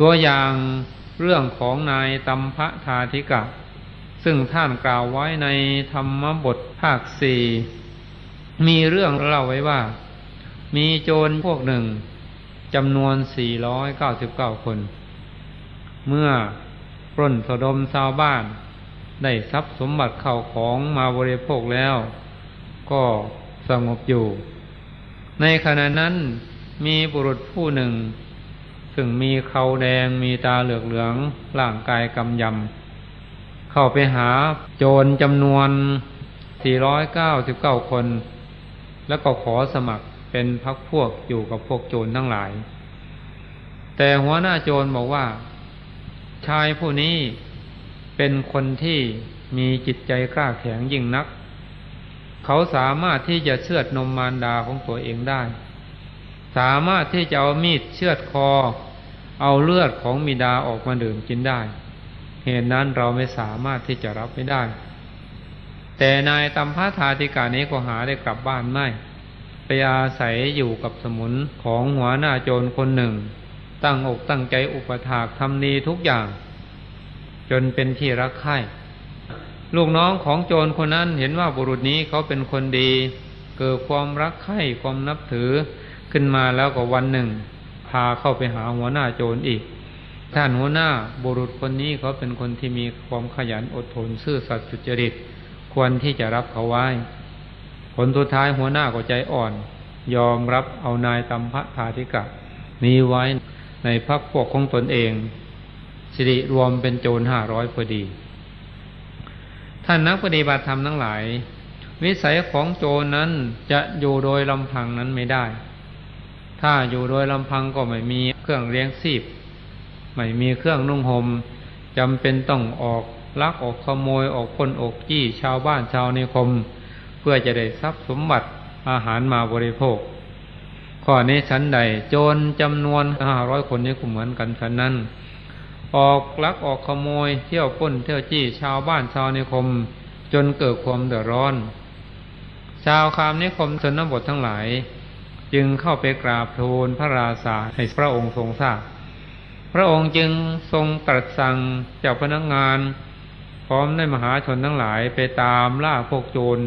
ตัวอย่างเรื่องของนายตัมพะทาธิกะ ซึ่งท่านกล่าวไว้ในธรรมบทภาคสี่มีเรื่องเล่าไว้ว่า มีโจรพวกหนึ่งจำนวน 499 คน เมื่อปล้นสะดมชาวบ้าน ได้ทรัพย์สมบัติเข้าของมาบริโภคแล้ว ก็สงบอยู่ ในขณะนั้นมีบุรุษผู้หนึ่ง ซึ่งมีเขาแดงมีตาเหลือกเหลืองร่างกายกำยำ เข้าไปหาโจรจำนวน 499 คน แล้วก็ขอสมัครเป็นพักพวกอยู่กับพวกโจรทั้งหลาย แต่หัวหน้าโจรบอกว่า ชายผู้นี้เป็นคนที่มีจิตใจกล้าแข็งยิ่งนัก เขาสามารถที่จะเชือดนมมารดาของตัวเองได้ สามารถที่จะเอามีดเชือดคอ เอาเลือดของมิดาออกมาดื่มกินได้ เหตุนั้นเราไม่สามารถที่จะรับไม่ได้ แต่นายตัมพาธาธิกานี้ก็หาได้กลับบ้านไม่ไปอาศัยอยู่กับสมุนของหัวหน้าโจรคนหนึ่ง ตั้งอกตั้งใจอุปถากทำดีทุกอย่าง จนเป็นที่รักใคร่ลูกน้องของโจรคนนั้นเห็นว่าบุรุษนี้เขาเป็นคนดี เกิดความรักใคร่ความนับถือขึ้นมาแล้วก็วันหนึ่ง พาเข้าไปหาหัวหน้าโจรอีก ท่านหัวหน้าบุรุษคนนี้เขาเป็นคนที่มีความขยันอดทนซื่อสัตย์สุจริต ควรที่จะรับเขาไว้ ผลสุดท้ายหัวหน้าก็ใจอ่อน ยอมรับเอานายตัมพะทาธิกะ นี้ไว้ในพักพวกของตนเอง สิริรวมเป็นโจรห้าร้อยพอดี ท่านนักปฏิบัติธรรมทั้งหลาย วิสัยของโจรนั้นจะอยู่โดยลำพังนั้นไม่ได้ ถ้าอยู่โดยลำพังก็ไม่มีเครื่องเลี้ยงชีพ ไม่มีเครื่องนุ่งหม่มจำเป็นต้องออกลักออกขโมยออกคนอกจี้ชาวบ้านชาวนิคม เพื่อจะได้ทรัพย์สมบัติอาหารมาบริโภค ข้อนี้ชั้นใด โจรจำนวนห้าร้อยคนนี้ก็เหมือนกันชั้นนั้น ออกลักออกขโมย เที่ยวป้นเที่ยวจี้ชาวบ้านชาวนิคม จนเกิดความเดือดร้อน ชาวคามนิคมชนบททั้งหลาย จึงเข้าไปกราบทูลพระราชาให้พระองค์ทรงทราบพระองค์จึงทรงตรัสสั่งเจ้าพนักงาน พร้อมได้มหาชนทั้งหลายไปตามล่าพวกโจร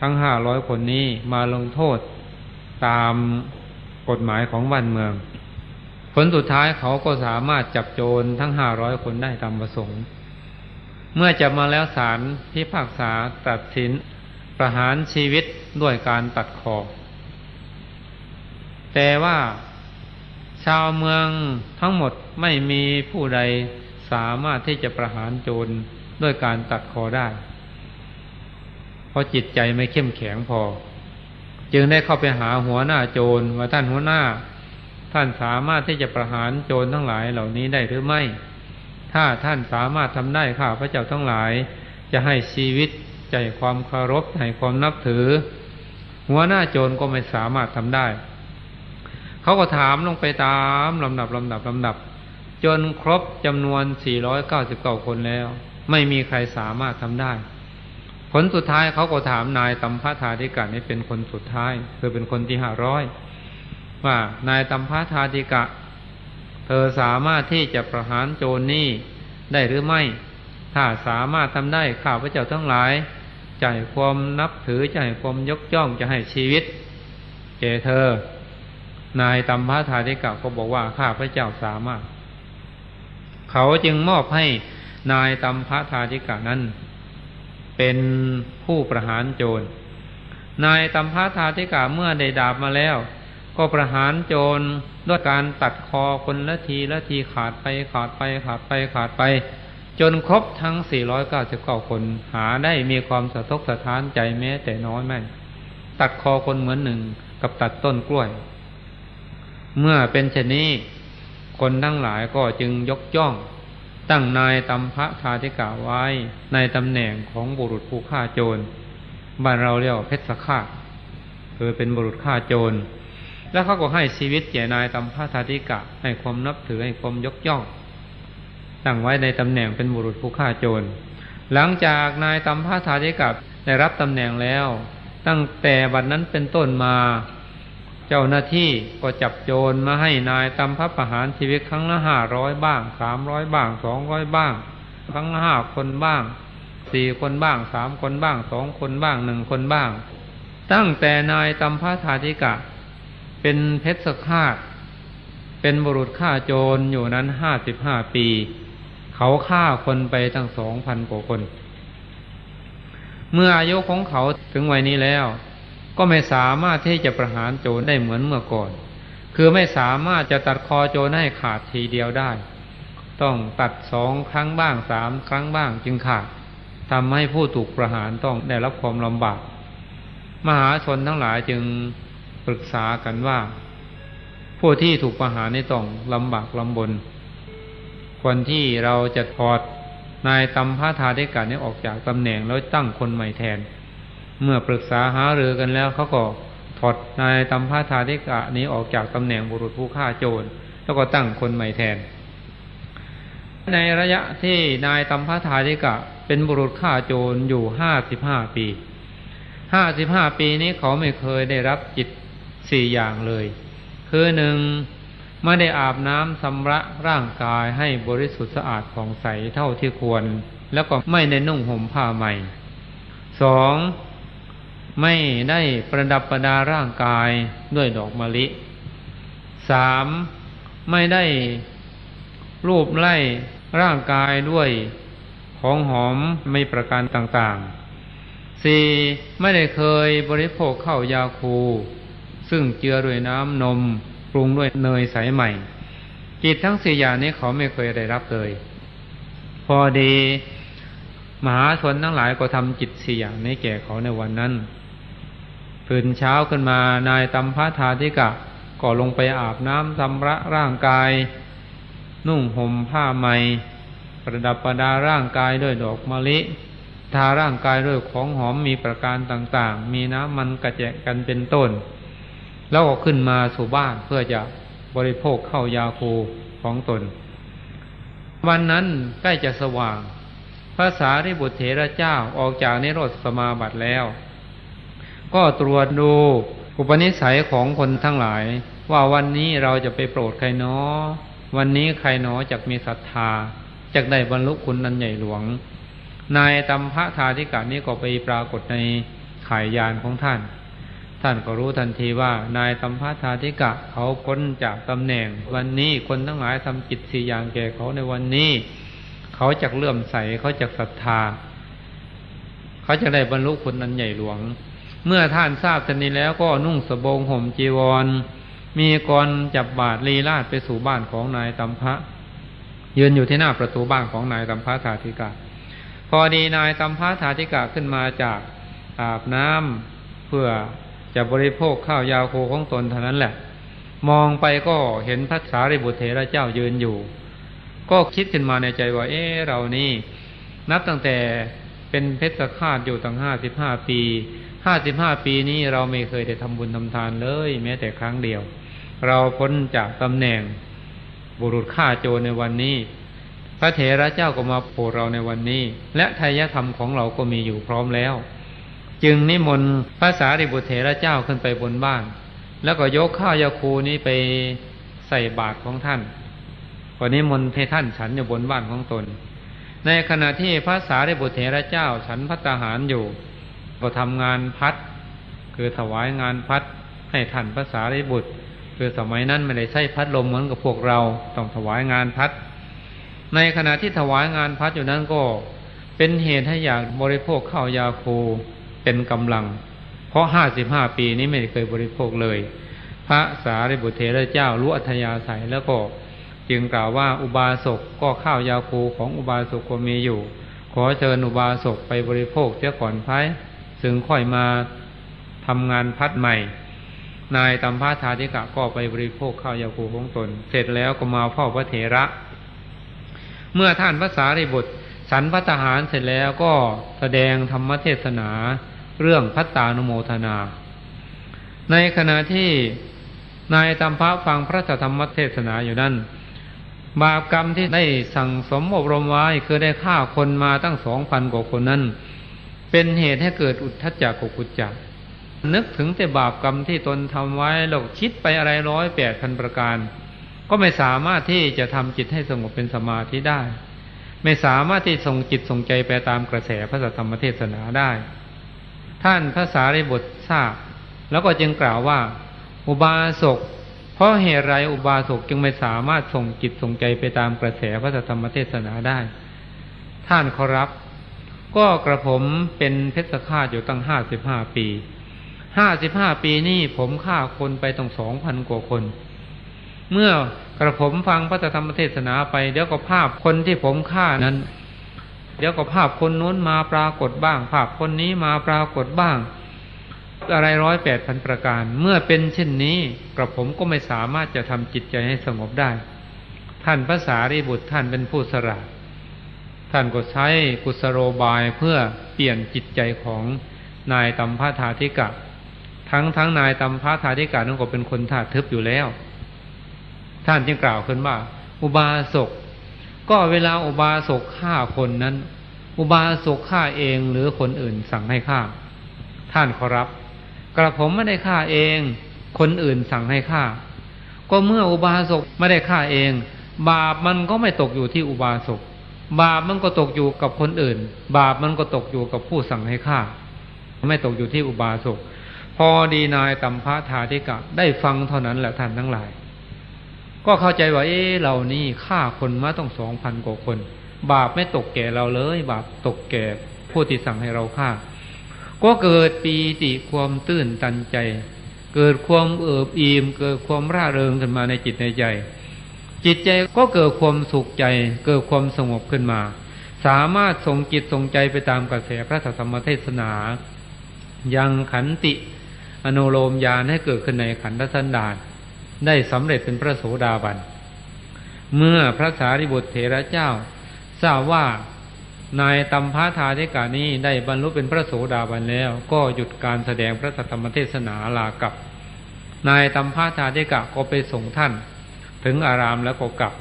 ทั้งห้าร้อยคนนี้มาลงโทษตามกฎหมายของบ้านเมือง ผลสุดท้ายเขาก็สามารถจับโจรทั้งห้าร้อยคนได้ตามประสงค์ เมื่อจับมาแล้วศาลพิพากษาตัดสินประหารชีวิตด้วยการตัดคอ แต่ว่าชาวเมืองทั้งหมดไม่มีผู้ใดสามารถที่จะประหารโจรด้วยการตัดคอได้ เพราะจิตใจไม่เข้มแข็งพอ จึงได้เข้าไปหาหัวหน้าโจรว่าท่านหัวหน้า ท่านสามารถที่จะประหารโจรทั้งหลายเหล่านี้ได้หรือไม่ ถ้าท่านสามารถทำได้ข้าพระเจ้าทั้งหลาย จะให้ชีวิตใจความเคารพให้ความนับถือ หัวหน้าโจรก็ไม่สามารถทำได้ เขาก็ถามลงไปตามลำดับลำดับลำดับ จนครบจำนวน 499 คนแล้ว ไม่มีใครสามารถทำได้ ผลสุดท้ายเขาก็ถามนายตัมพาธาธิกะนี่เป็นคนสุดท้ายคือเป็นคนที่ห้าร้อยว่านายตัมพาธาธิกะ เธอสามารถที่จะประหารโจรนี่ได้หรือไม่ ถ้าสามารถทำได้ข้าพระเจ้าทั้งหลายใจความนับถือใจความยกย่องจะให้ชีวิตแก่เธอ นายตัมพาธาธิกะก็บอกว่าข้าพระเจ้าสามารถ เขาจึงมอบให้นายตัมพาธาธิกะนั้น เป็นผู้ประหารโจร นายตัมพาธาธิกาเมื่อได้ดาบมาแล้ว ก็ประหารโจรด้วยการตัดคอคนละทีละทีขาดไปขาดไปขาดไปขาดไป จนครบทั้ง 499 คนหาได้มีความสะทกสะท้านใจแม้แต่น้อยไม่ ตัดคอคนเหมือนหนึ่งกับตัดต้นกล้วย เมื่อเป็นเช่นนี้ คนทั้งหลายก็จึงยกย่อง ตั้งนายตัมพะทาธิกาไว้ ในตำแหน่งของบุรุษผู้ฆ่าโจรบ้านเราเรียกว่าเพชรสฆาคือเป็นบุรุษฆ่าโจร แล้วเขาก็ให้ชีวิตแก่นายตัมพะทาธิกะ ให้ความนับถือให้ความยกย่อง ตั้งไว้ในตำแหน่งเป็นบุรุษผู้ฆ่าโจร หลังจากนายตัมพะทาธิกะได้รับตำแหน่งแล้ว ตั้งแต่บัดนั้นเป็นต้นมา เจ้าหน้าที่ก็จับโจรมาให้นายตำพับประหารชีวิตครั้งละห้าร้อยบ้างสามร้อยบ้างสองร้อยบ้าง ครั้งละห้าคนบ้างสี่คนบ้างสามคนบ้างสองคนบ้างหนึ่งคนบ้าง ตั้งแต่นายตำพระธาธิกะ เป็นเพชรฆาตเป็นบุรุษฆ่าโจรอยู่นั้นห้าสิบห้าปี เขาฆ่าคนไปตั้งสองพันกว่าคน เมื่ออายุของเขาถึงวัยนี้แล้ว ก็ไม่สามารถที่จะประหารโจรได้เหมือนเมื่อก่อน คือไม่สามารถจะตัดคอโจรให้ขาดทีเดียวได้ ต้องตัดสองครั้งบ้างสามครั้งบ้างจึงขาดทำให้ผู้ถูกประหารต้องได้รับความลำบาก มหาชนทั้งหลายจึงปรึกษากันว่า ผู้ที่ถูกประหารนี่ต้องลำบากลำบนควรที่เราจะถอดนายตำพาธาธิกานี้ออกจากตำแหน่งแล้วตั้งคนใหม่แทน เมื่อปรึกษาหารือกันแล้วเขาก็ถอดนายตำพาธาธิกะนี้ออกจากตำแหน่งบุรุษผู้ฆ่าโจร แล้วก็ตั้งคนใหม่แทน ในระยะที่นายตำพาธาธิกะ เป็นบุรุษฆ่าโจรอยู่ห้าสิบห้าปีห้าสิบห้าปีนี้เขาไม่เคยได้รับจิตสี่อย่างเลย คือหนึ่งไม่ได้อาบน้ำสำระร่างกายให้บริสุทธิ์สะอาดผ่องใสเท่าที่ควร แล้วก็ไม่ได้นุ่งห่มผ้าใหม่สอง ไม่ได้ประดับประดาร่างกายด้วยดอกมะลิสามไม่ได้รูปไล่ร่างกายด้วยของหอมไม่ประการต่างๆสี่ไม่ได้เคยบริโภคข้าวยาคู ซึ่งเจือด้วยน้ำนมปรุงด้วยเนยใสใหม่กิจทั้งสี่อย่างนี้เขาไม่เคยได้รับเลย พอดี มหาชนทั้งหลายก็ทำจิตสี่อย่างนี้แก่เขาในวันนั้น ตื่นเช้าขึ้นมานายตัมพะทาธิกะ ก็ลงไปอาบน้ำทำระร่างกาย นุ่งห่มผ้าใหม่ประดับประดาร่างกายด้วยดอกมะลิ ทาร่างกายด้วยของหอมมีประการต่างๆ มีน้ำมันกระแจกกันเป็นต้น แล้วก็ขึ้นมาสู่บ้านเพื่อจะบริโภคเข้ายาคูของตน วันนั้นใกล้จะสว่างภาษาริบุตรเถระเจ้าออกจากนิโรธสมาบัติแล้ว ก็ตรวจดูอุปนิสัยของคนทั้งหลาย ว่าวันนี้เราจะไปโปรดใครเนาะวันนี้ใครเนาะจะมีศรัทธาจะได้บรรลุคุณนันใหญ่หลวง นายตัมพะทาธิกานี้ก็ไปปรากฏในขายยานของท่าน ท่านก็รู้ทันทีว่านายสัมภาธาธิกะเขาพ้นจากตำแหน่ง วันนี้คนทั้งหลายทำกิจสี่อย่างแก่เขาในวันนี้ เขาจะเลื่อมใสเขาจะศรัทธา เขาจะได้บรรลุคุณนันใหญ่หลวง เมื่อท่านทราบทันนี้แล้วก็นุ่งสบงห่มจีวร มีกรจับบาทลีลาดไปสู่บ้านของนายตัมพะ ยืนอยู่ที่หน้าประตูบ้านของนายตัมพะธาธิกะ พอดีนายตัมพะธาธิกะขึ้นมาจากอาบน้ำเพื่อจะบริโภคข้าวยาโคของตนเท่านั้นแหละ มองไปก็เห็นพระสารีบุตรเถระเจ้ายืนอยู่ ก็คิดขึ้นมาในใจว่า เอ๊เรานี่ นับตั้งแต่เป็นเพชรฆาตอยู่ตั้งห้าสิบห้าปี ห้าสิบห้าปีนี้เราไม่เคยได้ทำบุญทำทานเลย แม้แต่ครั้งเดียว เราพ้นจากตำแหน่งบุรุษฆ่าโจรในวันนี้ พระเถระเจ้าก็มาโปรดเราในวันนี้ และทายธรรมของเราก็มีอยู่พร้อมแล้ว จึงนิมนต์พระสารีบุตรเถระเจ้าขึ้นไปบนบ้าน แล้วก็ยกข้าวยาคูนี้ไปใส่บาตรของท่านก็นิมนต์ให้ท่านฉันอยู่บนบ้านของตน ในขณะที่พระสารีบุตรเถระเจ้าฉันพัตหารอยู่ ก็ทำงานพัด คือถวายงานพัดให้ท่านพระสารีบุตร คือสมัยนั้นไม่ได้ใช้พัดลมเหมือนกับพวกเราต้องถวายงานพัด ในขณะที่ถวายงานพัดอยู่นั้นก็เป็นเหตุให้อยากบริโภคข้าวยาคูเป็นกำลัง เพราะห้าสิบห้าปีนี้ไม่เคยบริโภคเลย พระสารีบุตรเถระเจ้ารู้อัธยาศัยแล้วก็จึงกล่าวว่าอุบาสกก็ข้าวยาคูของอุบาสกก็มีอยู่ ขอเชิญอุบาสกไปบริโภคเสียก่อนพาย ซึ่งค่อยมาทำงานพัดใหม่ นายตัมพาธาธิกะก็ไปบริโภคข้าวยาคูของตน เสร็จแล้วก็มาเฝ้าพระเถระ เมื่อท่านพระสารีบุตรสันพระทหารเสร็จแล้วก็แสดงธรรมเทศนาเรื่องพัตตานุโมทนา ในขณะที่นายตัมพะฟังพระธรรมเทศนาอยู่นั้น บาปกรรมที่ได้สั่งสมอบรมไว้คือได้ฆ่าคนมาตั้งสองพันกว่าคนนั้น เป็นเหตุให้เกิดอุทธัจจกุกุจจะนึกถึงแต่บาปกรรมที่ตนทำไว้แล้วคิดไปอะไรร้อยแปดพันประการ ก็ไม่สามารถที่จะทำจิตให้สงบเป็นสมาธิได้ ไม่สามารถที่ส่งจิตส่งใจไปตามกระแสพระธรรมเทศนาได้ ท่านพระสารีบุตรทราบ แล้วก็จึงกล่าวว่า อุบาสกเพราะเหตุไรอุบาสกจึงไม่สามารถส่งจิตส่งใจไปตามกระแสพระธรรมเทศนาได้ ท่านขอรับ ก็กระผมเป็นเพชฌฆาตอยู่ตั้งห้าสิบห้าปีห้าสิบห้าปีนี่ผมฆ่าคนไปตั้งสองพันกว่าคน เมื่อกระผมฟังพระธรรมเทศนาไป เดี๋ยวก็ภาพคนที่ผมฆ่านั้น เดี๋ยวก็ภาพคนนู้นมาปรากฏบ้าง ภาพคนนี้มาปรากฏบ้าง อะไรร้อยแปดพันประการ เมื่อเป็นเช่นนี้กระผมก็ไม่สามารถจะทำจิตใจให้สงบได้ ท่านพระสารีบุตรท่านเป็นผู้สละ ท่านก็ใช้กุศโลบายเพื่อเปลี่ยนจิตใจของนายตัมพาธาธิกะ ทั้งทั้งนายตัมพาธาธิกานั้นก็เป็นคนท่าทึบอยู่แล้ว ท่านจึงกล่าวขึ้นว่า อุบาสกก็เวลาอุบาสกฆ่าคนนั้น อุบาสกฆ่าเองหรือคนอื่นสั่งให้ฆ่า ท่านขอรับ กระผมไม่ได้ฆ่าเอง คนอื่นสั่งให้ฆ่า ก็เมื่ออุบาสกไม่ได้ฆ่าเอง บาปมันก็ไม่ตกอยู่ที่อุบาสก บาปมันก็ตกอยู่กับคนอื่น บาปมันก็ตกอยู่กับผู้สั่งให้ฆ่า ไม่ตกอยู่ที่อุบาสกพอดีนายตัมพระทาธิกะ ได้ฟังเท่านั้นแหละท่านทั้งหลาย ก็เข้าใจว่า เอ๊เรานี่ฆ่าคนมาต้องสองพันกว่าคน บาปไม่ตกแก่เราเลย บาปตกแก่ผู้ที่สั่งให้เราฆ่า ก็เกิดปีติความตื้นตันใจ เกิดความเอิบอิ่มเกิดความร่าเริงขึ้นมาในจิตในใจ จิตใจก็เกิดความสุขใจ เกิดความสงบขึ้นมา สามารถส่งจิตส่งใจไปตามกระแสพระธรรมเทศนา ยังขันติ อนุโลมญาณให้เกิดขึ้นในขันธสันดานได้สำเร็จเป็นพระโสดาบัน เมื่อพระสารีบุตรเถระเจ้า ทราบว่านายตัมพาทาธิกานี้ได้บรรลุเป็นพระโสดาบันแล้ว ก็หยุดการแสดงพระธรรมเทศนาลากับ นายตัมพาทาธิกะก็ไปส่งท่าน ถึงอารามแล้วก็กลับ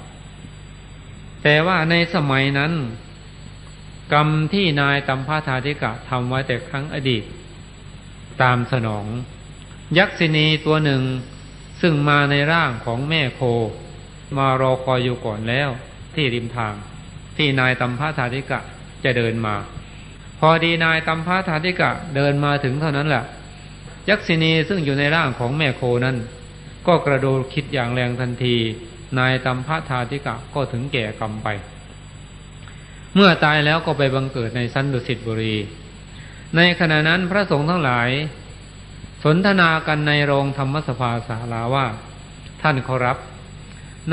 แต่ว่าในสมัยนั้น กรรมที่นายตัมพาทาธิกะทำไว้แต่ครั้งอดีต ตามสนอง ยักษินีตัวหนึ่งซึ่งมาในร่างของแม่โค มารอคอยอยู่ก่อนแล้ว ที่ริมทาง ที่นายตัมพาธาธิกะจะเดินมา พอดีนายตัมพาธาธิกะเดินมาถึงเท่านั้นแหละยักษินีซึ่งอยู่ในร่างของแม่โคนั้น ก็กระโดดคิดอย่างแรงทันที นายตัมพาธาธิกะก็ถึงแก่กรรมไป เมื่อตายแล้วก็ไปบังเกิดในสันดุสิตบุรี ในขณะนั้นพระสงฆ์ทั้งหลาย สนทนากันในโรงธรรมสภาศาลาว่า ท่านเขารับ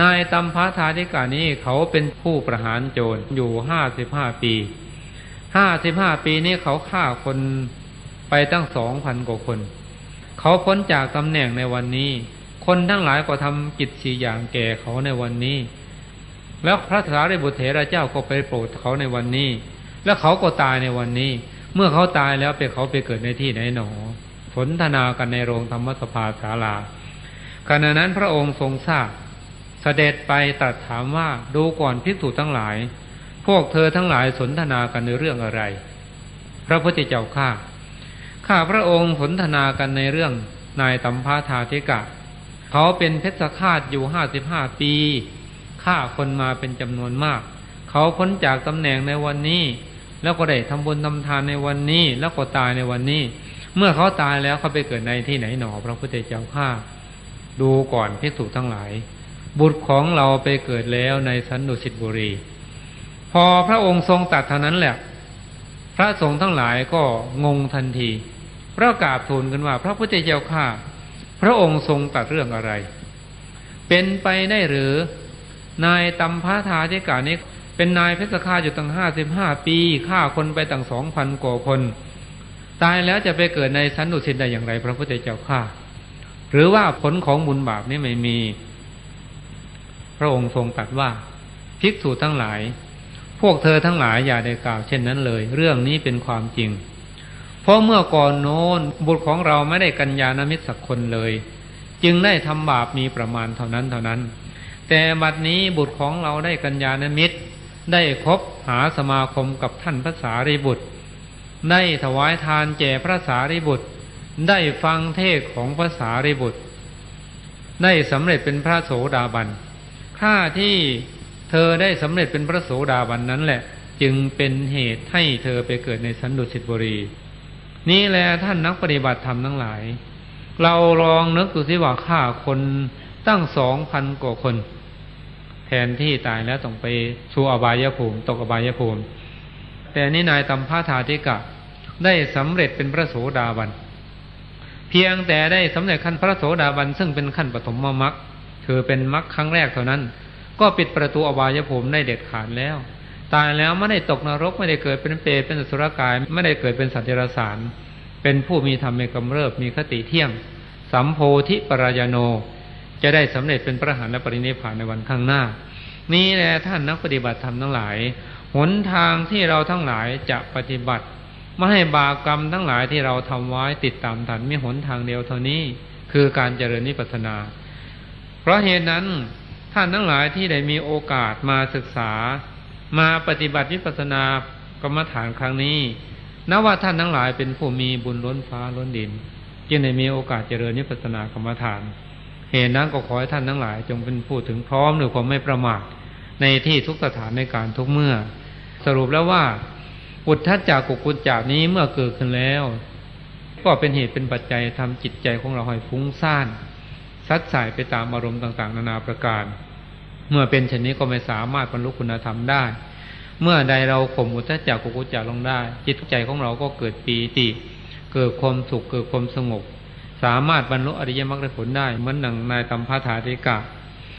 นายตัมพาธาธิกานี้เขาเป็นผู้ประหารโจรอยู่ห้าสิบห้าปีห้าสิบห้าปีนี้เขาฆ่าคนไปตั้งสองพันกว่าคน เขาพ้นจากตำแหน่งในวันนี้ คนทั้งหลายก็ทำกิจสี่อย่างแก่เขาในวันนี้ แล้วพระสารีบุตรเถระเจ้าก็ไปโปรดเขาในวันนี้ แล้วเขาก็ตายในวันนี้ เมื่อเขาตายแล้วไปเขาไปเกิดในที่ไหนหนอสนทนากันในโรงธรรมสภาศาลาขณะนั้นพระองค์ทรงทราบเสด็จไปตรัสถามว่าดูก่อนภิกษุทั้งหลาย พวกเธอทั้งหลายสนทนากันในเรื่องอะไร พระพุทธเจ้าข้าข้าพระองค์สนทนากันในเรื่องนายตัมพาธาธิกะ เขาเป็นเพชฌฆาตอยู่ห้าสิบห้าปีฆ่าคนมาเป็นจำนวนมาก เขาพ้นจากตำแหน่งในวันนี้ แล้วก็ได้ทำบุญทำทานในวันนี้ แล้วก็ตายในวันนี้ เมื่อเขาตายแล้วเขาไปเกิดในที่ไหนหนอ พระพุทธเจ้าข้าดูก่อนพิสูจทั้งหลาย บุตรของเราไปเกิดแล้วในสันดุสิตบุรี พอพระองค์ทรงตัดเท่านั้นแหละ พระสงฆ์ทั้งหลายก็งงทันทีพระกาบทูลกันว่า พระพุทธเจ้าข้า พระองค์ทรงตัดเรื่องอะไร เป็นไปได้หรือ นายตัมพาธาธิกานี้เป็นนายเพชฌฆาตอยู่ตั้งห้าสิบห้าปีฆ่าคนไปตั้งสองพันกว่าคน ตายแล้วจะไปเกิดในสันดุสินได้อย่างไร พระพุทธเจ้าข้าหรือว่าผลของบุญบาปนี้ไม่มี พระองค์ทรงตรัสว่าภิกษุทั้งหลาย พวกเธอทั้งหลายอย่าได้กล่าวเช่นนั้นเลย เรื่องนี้เป็นความจริง เพราะเมื่อก่อนโน้นบุตรของเราไม่ได้กัญญาณมิตรสักคนเลย จึงได้ทำบาปมีประมาณเท่านั้นเท่านั้น แต่บัดนี้บุตรของเราได้กัญญาณมิตร ได้คบหาสมาคมกับท่านพระสารีบุตร ได้ถวายทานแก่พระสารีบุตร ได้ฟังเทศของภาษาริบุตร ได้สำเร็จเป็นพระโสดาบันข้าที่เธอได้สำเร็จเป็นพระโสดาบันนั้นแหละ จึงเป็นเหตุให้เธอไปเกิดในสันดุสิตบุรี นี่แหละท่านนักปฏิบัติธรรมทั้งหลาย เราลองนึกดูสิว่าฆ่าคนตั้งสองพันกว่าคน แทนที่ตายแล้วต้องไปสู่อบายภูมิ ตกอบายภูมิ แต่นี่นายตัมพาธาธิกะ ได้สำเร็จเป็นพระโสดาบัน เพียงแต่ได้สำเร็จขั้นพระโสดาบัน ซึ่งเป็นขั้นปฐมมรรคคือเป็นมรรคครั้งแรกเท่านั้น ก็ปิดประตูอบายภูมิได้เด็ดขาดแล้ว ตายแล้วไม่ได้ตกนรกไม่ได้เกิดเป็นเปรตเป็นสุรกาย ไม่ได้เกิดเป็นสัตว์เดรัจฉานเป็นผู้มีธรรมในกำเริบมีคติเที่ยง สัมโพธิปรายโน จะได้สำเร็จเป็นพระหันและปรินิพพานในวันข้างหน้า นี่แหละท่านนักปฏิบัติธรรมทั้งหลาย หนทางที่เราทั้งหลายจะปฏิบัติ ไม่ให้บาปกรรมทั้งหลายที่เราทำไว้ติดตามทันมีหนทางเดียวเท่านี้ คือการเจริญนิพพานา เพราะเหตุนั้นท่านทั้งหลายที่ได้มีโอกาสมาศึกษา มาปฏิบัติวิปัสสนากรรมฐานครั้งนี้นับว่าท่านทั้งหลายเป็นผู้มีบุญล้นฟ้าล้นดิน จึงได้มีโอกาสเจริญนิพพานากรรมฐาน เหตุนั้นก็ขอให้ท่านทั้งหลาย จงเป็นผู้ถึงพร้อมด้วยความไม่ประมาทในที่ทุกสถานในการทุกเมื่อ สรุปแล้วว่าอุทธัจจากกุกุจจานี้เมื่อเกิดขึ้นแล้ว ก็เป็นเหตุเป็นปัจจัยทำจิตใจของเราให้ฟุ้งซ่าน ซัดสายไปตามอารมณ์ต่างๆ นานาประการ เมื่อเป็นเช่นนี้ก็ไม่สามารถบรรลุคุณธรรมได้ เมื่อใดเราข่มอุทธัจจากกุกุจจาลงได้ จิตใจของเราก็เกิดปีติ เกิดความสุขเกิดความสงบ สามารถบรรลุอริยมรรคผลได้เหมือนหนังนายตัมพาธาติกะ